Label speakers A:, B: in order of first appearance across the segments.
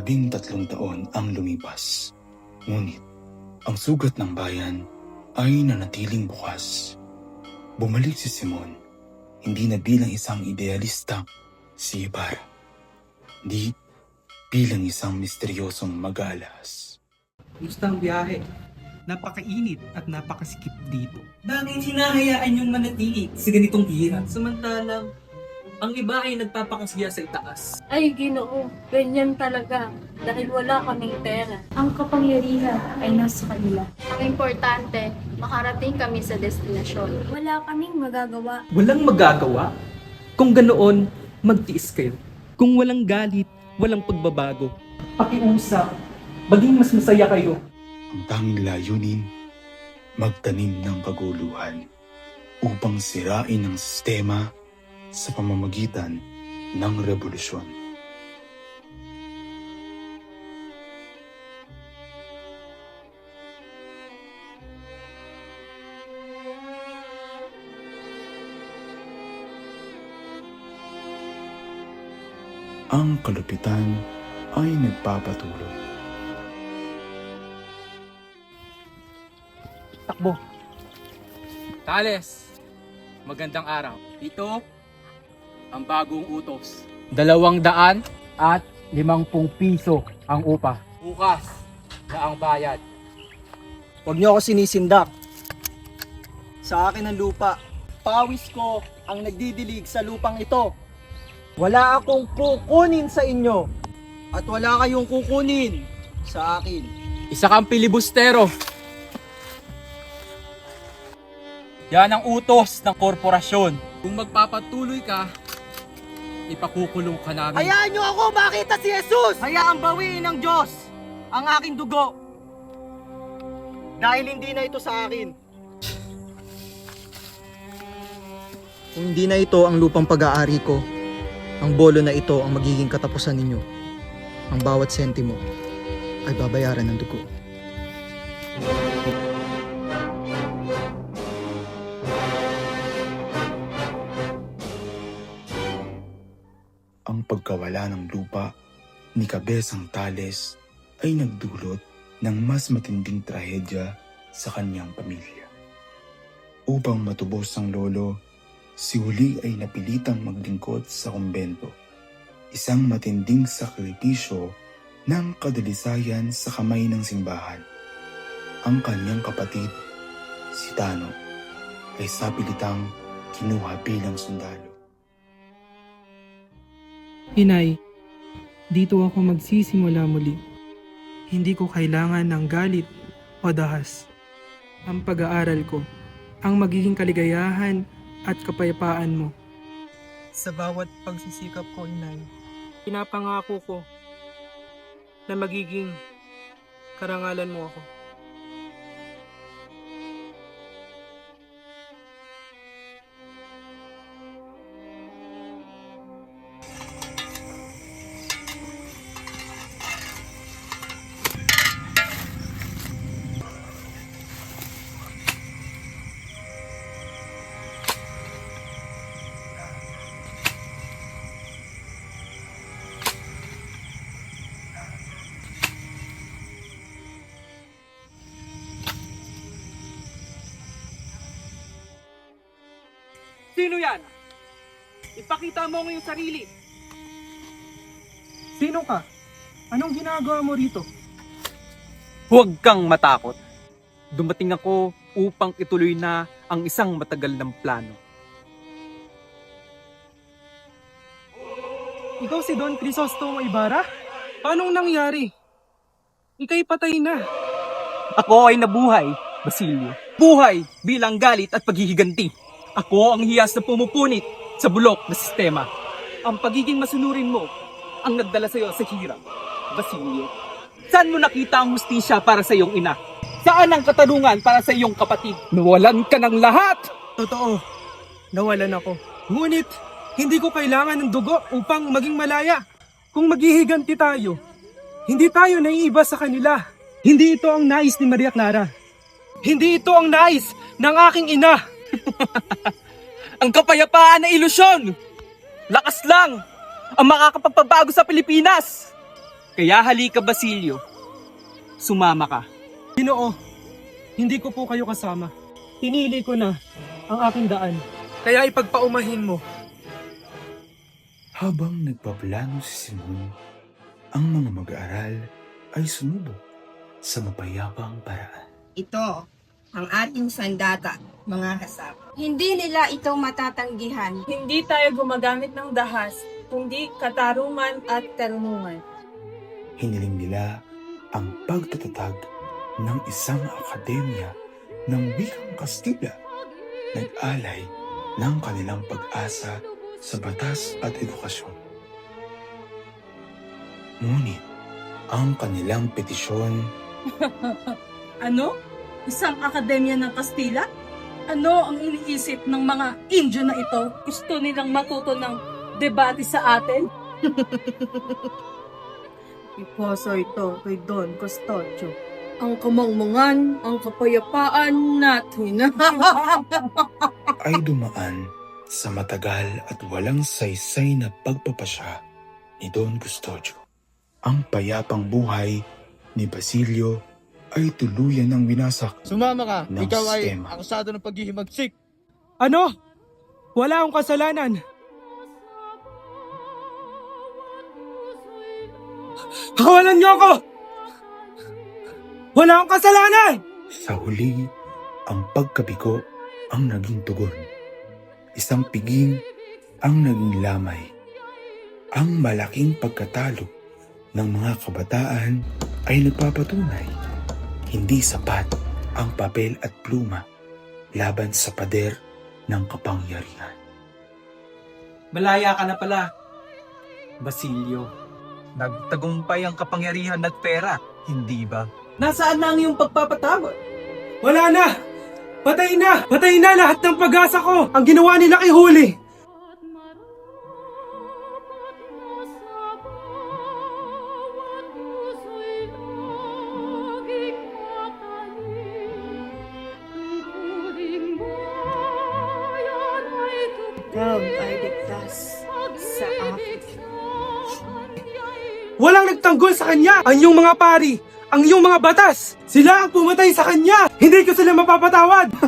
A: Labing tatlong taon ang lumipas. Ngunit, ang sugat ng bayan ay nanatiling bukas. Bumalik si Simon, hindi na bilang isang idealista si Ibarra. Di bilang isang misteryosong mag-aalas.
B: Gusto ang biyahe. Napakainit at napakasikip dito. Bakit hinahayaan yung manatili sa ganitong hirap? Samantalang, ang iba ay nagpapakasya sa itaas.
C: Ay, ginoo, ganyan talaga. Dahil wala kaming pera.
D: Ang kapangyarihan ay nasa kanila.
E: Ang importante, makarating kami sa destinasyon.
D: Wala kaming magagawa.
B: Walang magagawa. Kung ganoon, magtiis kayo. Kung walang galit, walang pagbabago. Pakiusap, maging mas masaya kayo.
A: Ang tanging layunin, magtanim ng kaguluhan upang sirain ang sistema sa pamamagitan ng revolusyon. Ang kalupitan ay nagpapatuloy.
B: Takbo.
F: Tales, magandang araw. Ito, ang bagong utos. Dalawang daan at limangpung piso ang upa. Bukas na ang bayad.
G: Huwag niyo ako sinisindak. Sa akin ang lupa. Pawis ko ang nagdidilig sa lupang ito. Wala akong kukunin sa inyo. At wala kayong kukunin sa akin.
F: Isa kang pilibustero. Yan ang utos ng korporasyon. Kung magpapatuloy ka, ipakukulong ka namin.
G: Hayaan niyo ako makita si Jesus! Hayaan bawiin ng Diyos ang aking dugo. Dahil hindi na ito sa akin. Kung hindi na ito ang lupang pag-aari ko, ang bolo na ito ang magiging katapusan ninyo. Ang bawat sentimo ay babayaran ng dugo.
A: ang pagkawala ng lupa ni Kabesang Tales ay nagdulot ng mas matinding trahedya sa kanyang pamilya. Upang matubos ang lolo, si Huli ay napilitang maglingkod sa kumbento. Isang matinding sakripisyo ng kadalisayan sa kamay ng simbahan. Ang kanyang kapatid, si Tano, ay sapilitang kinuha bilang sundalo.
H: Inay, dito ako magsisimula muli. Hindi ko kailangan ng galit o dahas. Ang pag-aaral ko, ang magiging kaligayahan at kapayapaan mo. Sa bawat pagsisikap ko, Inay, pinapangako ko na magiging karangalan mo ako.
B: Sino yan? Ipakita mo ang iyong sarili. Sino ka? Anong ginagawa mo rito?
I: Huwag kang matakot. Dumating ako upang ituloy na ang isang matagal ng plano.
H: Ikaw si Don Crisostomo Ibarra? Anong nangyari? Ika'y patay na.
I: Ako ay nabuhay, Basilio. Buhay bilang galit at paghihiganti. Ako ang hiyas na pumupunit sa bulok na sistema.
B: Ang pagiging masunurin mo ang nagdala sa iyo sa hirap.
I: Basilio, saan mo nakita ang hustisya para sa iyong ina? Saan ang katarungan para sa iyong kapatid? Nawalan ka ng lahat!
H: Totoo, nawalan ako. Ngunit, hindi ko kailangan ng dugo upang maging malaya. Kung maghihiganti tayo, hindi tayo naiiba sa kanila. Hindi ito ang nais ni Maria Clara. Hindi ito ang nais ng aking ina.
I: Ang kapayapaan na ilusyon! Lakas lang! Ang makakapagpabago sa Pilipinas! Kaya halika Basilio, sumama ka.
H: Ginoo, hindi ko po kayo kasama. Pinili ko na ang aking daan. Kaya ipagpaumahin mo.
A: Habang nagpaplano si Simon, ang mga mag-aaral ay sumubok sa mapayapang paraan.
J: Ito ang ating sandata, mga kasama.
D: Hindi nila ito matatanggihan.
C: Hindi tayo gumagamit ng dahas, kundi katarungan at karunungan.
A: Hiniling nila ang pagtatatag ng isang akademya ng wikang Kastila. Nag-alay ng kanilang pag-asa sa batas at edukasyon. Ngunit ang kanilang petisyon
C: Ano? Isang akademya ng Kastila? Ano ang iniisip ng mga Indio na ito? Gusto nilang matuto ng debate sa atin? Iposo ito kay Don Custodio. Ang kamangmangan, ang kapayapaan natin.
A: ay dumaan sa matagal at walang saysay na pagpapasya ni Don Custodio. Ang payapang buhay ni Basilio ay tuluyan ng winasak
G: Sumama ka.
A: ng
G: Ikaw ay
A: sistema.
G: akusado ng paghihimagsik.
H: Ano? Wala akong kasalanan. Kawalan niyo ako! Wala akong kasalanan!
A: Sa huli, ang pagkabigo ang naging tugon. Isang piging ang naging lamay. Ang malaking pagkatalo ng mga kabataan ay nagpapatunay. Hindi sapat ang papel at pluma laban sa pader ng kapangyarihan.
I: Malaya ka na pala, Basilio. Nagtagumpay ang kapangyarihan at pera, hindi ba?
B: Nasaan na ang iyong pagpapatawad?
H: Wala na! Patay na! Patay na lahat ng pag-asa ko! Ang ginawa nila kay Huli! Nagtanggol sa kanya! Ang iyong mga pari! Ang iyong mga batas! Sila ang pumatay sa kanya! Hindi ko sila mapapatawad!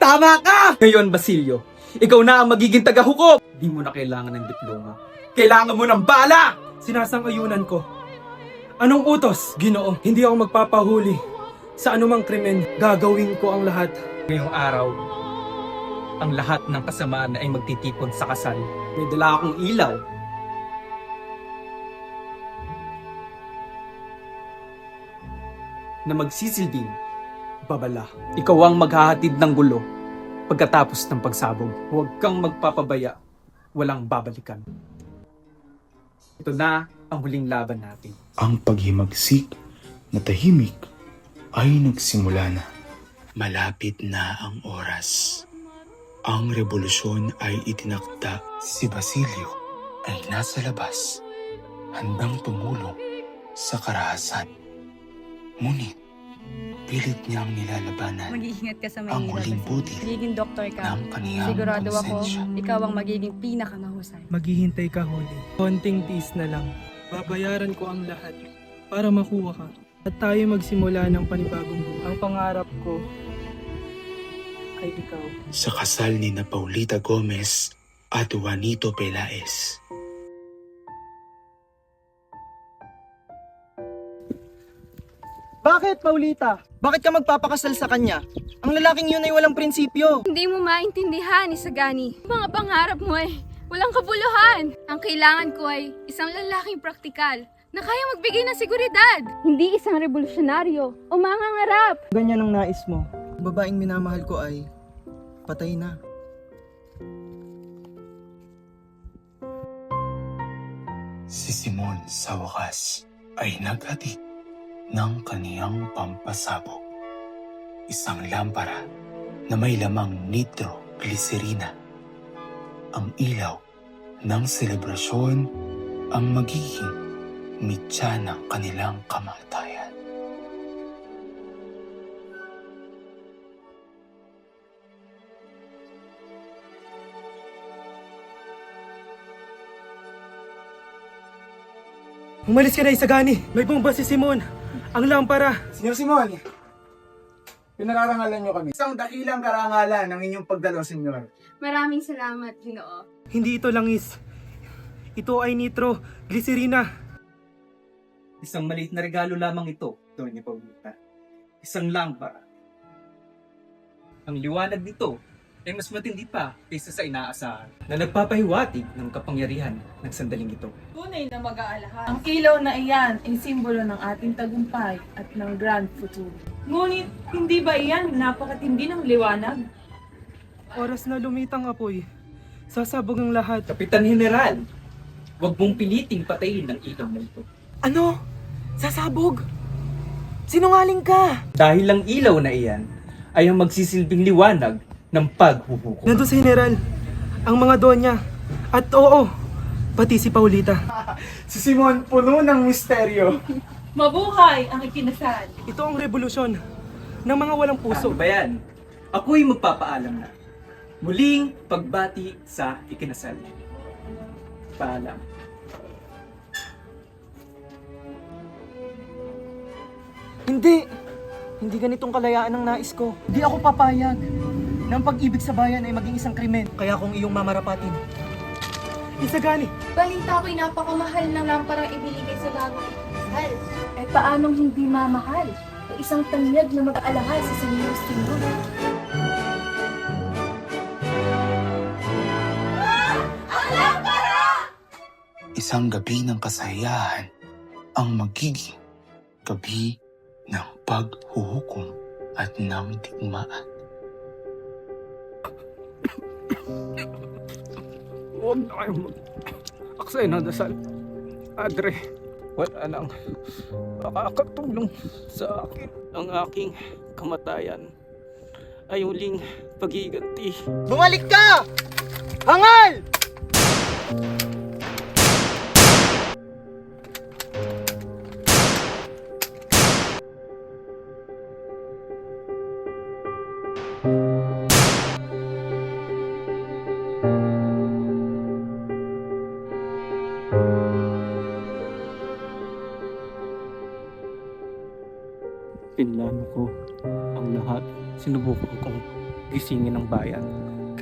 I: Tama ka! Ngayon, Basilio, ikaw na ang magiging tagahukom. Di mo na kailangan ng diploma. Kailangan mo ng bala!
H: Sinasang-ayunan ko. Anong utos, Ginoo? Hindi ako magpapahuli. Sa anumang krimen, gagawin ko ang lahat.
I: Ngayong araw, ang lahat ng kasamaan ay magtitipon sa kasal. May dala akong ilaw. Na magsisilbing babala. Ikaw ang maghahatid ng gulo pagkatapos ng pagsabog. Huwag kang magpapabaya. Walang babalikan. Ito na ang huling laban natin.
A: Ang paghimagsik na tahimik ay nagsimula na. Malapit na ang oras. Ang revolusyon ay itinakda. Si Basilio ay nasa labas, handang tumulong sa karahasan. Ngunit, pilit niyang nilalabanan
E: Mag-iingat ka sa
A: ang
E: Maynila.
A: huling
E: Basilio.
A: butil
E: Magiging doktor ka.
A: ng kaniyang
E: Sigurado ako,
A: konsensya.
E: ikaw ang magiging pinakamahusay.
H: Maghihintay ka, Huli. Konting tiis na lang. Babayaran ko ang lahat para makuha ka. At tayo magsimula ng panibagong buhay. Ang pangarap ko ay ikaw.
A: Sa kasal ni na Paulita Gomez at Juanito Pelaez.
G: Bakit, Paulita? Bakit ka magpapakasal sa kanya? Ang lalaking yun ay walang prinsipyo.
E: Hindi mo maintindihan, Isagani. Mga pangarap mo ay walang kabuluhan. Ang kailangan ko ay isang lalaking praktikal na kaya magbigay ng seguridad. Hindi isang revolusyonaryo o mangangarap.
G: Ganyan ang nais mo. Ang babaeng minamahal ko ay patay na.
A: Si Simon sa wakas ay naghatid ng kaniyang pampasabog. Isang lampara na may lamang nitroglycerina. Ang ilaw ng selebrasyon ang magiging mitya ng kanilang kamatayan.
H: Umalis ka na, Isagani. May bomba si Simon. Ang lampara.
K: Senyor Simon, pinararangalan niyo kami. Isang dakilang karangalan ng inyong pagdalo, senyor.
E: Maraming salamat, Ginoo.
H: Hindi ito langis. Ito ay nitro, gliserina.
I: Isang maliit na regalo lamang ito, Doña Paulita. Isang lampara. Ang liwanag nito ay mas matindi pa kaysa sa inaasahan na nagpapahiwatig ng kapangyarihan ng sandaling ito.
C: Tunay na mag-aalahan. Ang kilaw na iyan ay simbolo ng ating tagumpay at ng grand futuro. Ngunit, hindi ba iyan napakatindi ng liwanag?
H: Oras na lumitang apoy. Sasabog ang lahat.
I: Kapitan General, huwag mong piliting patayin ng ilaw na ito.
H: Ano? Sasabog? Sinungaling ka!
I: Dahil ang ilaw na iyan ay ang magsisilbing liwanag ng paghuhukom.
H: Nandun sa general, ang mga donya. At oo, pati si Paulita.
K: Si Simon, puno ng misteryo.
C: Mabuhay ang ikinasal!
H: Ito ang revolusyon ng mga walang puso.
I: Ano ba yan? Ako'y magpapaalam na. Muling pagbati sa ikinasal. Paalam.
G: Hindi! Hindi ganitong kalayaan ang nais ko. Di ako papayag na ang pag-ibig sa bayan ay maging isang krimen. Kaya kung iyong mamarapatin.
H: Isagani,
E: Balita ko'y napakamahal ng lamparang ibinigay sa bagong ikasal. Eh paanong hindi mamahal? Ang isang tanyag na mag-aalahal sa San Agustino.
K: Isang gabi ng kasayahan ang magiging gabi ng paghuhukom at ng digmaan.
L: Huwag na kayong mag... Aksay ng dasal. Adre, wala nang makakatulong sa akin. Ang aking kamatayan ay huling pagiganti.
G: Bumalik ka! Hangal!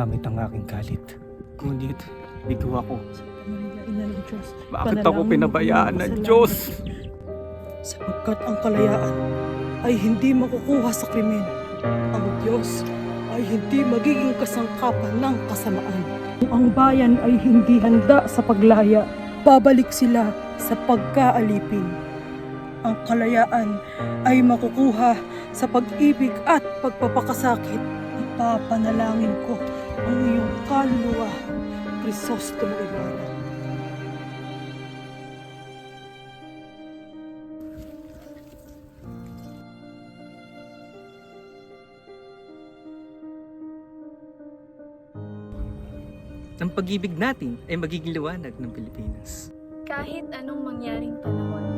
L: Gamit ang aking galit. Ngunit, bigo ako.
C: Ina ng Diyos,
L: Bakit ako pinabayaan ng Diyos?
C: sapagkat ang kalayaan ay hindi makukuha sa krimen. Ang Diyos ay hindi magiging kasangkapan ng kasamaan. Kung ang bayan ay hindi handa sa paglaya, babalik sila sa pagkaalipin. Ang kalayaan ay makukuha sa pag-ibig at pagpapakasakit. Ipapanalangin ko ang iyong kaluluwa, Crisostomo Ibarra.
I: Ang pag-ibig natin ay magiging liwanag ng Pilipinas.
E: Kahit anong mangyaring panahon,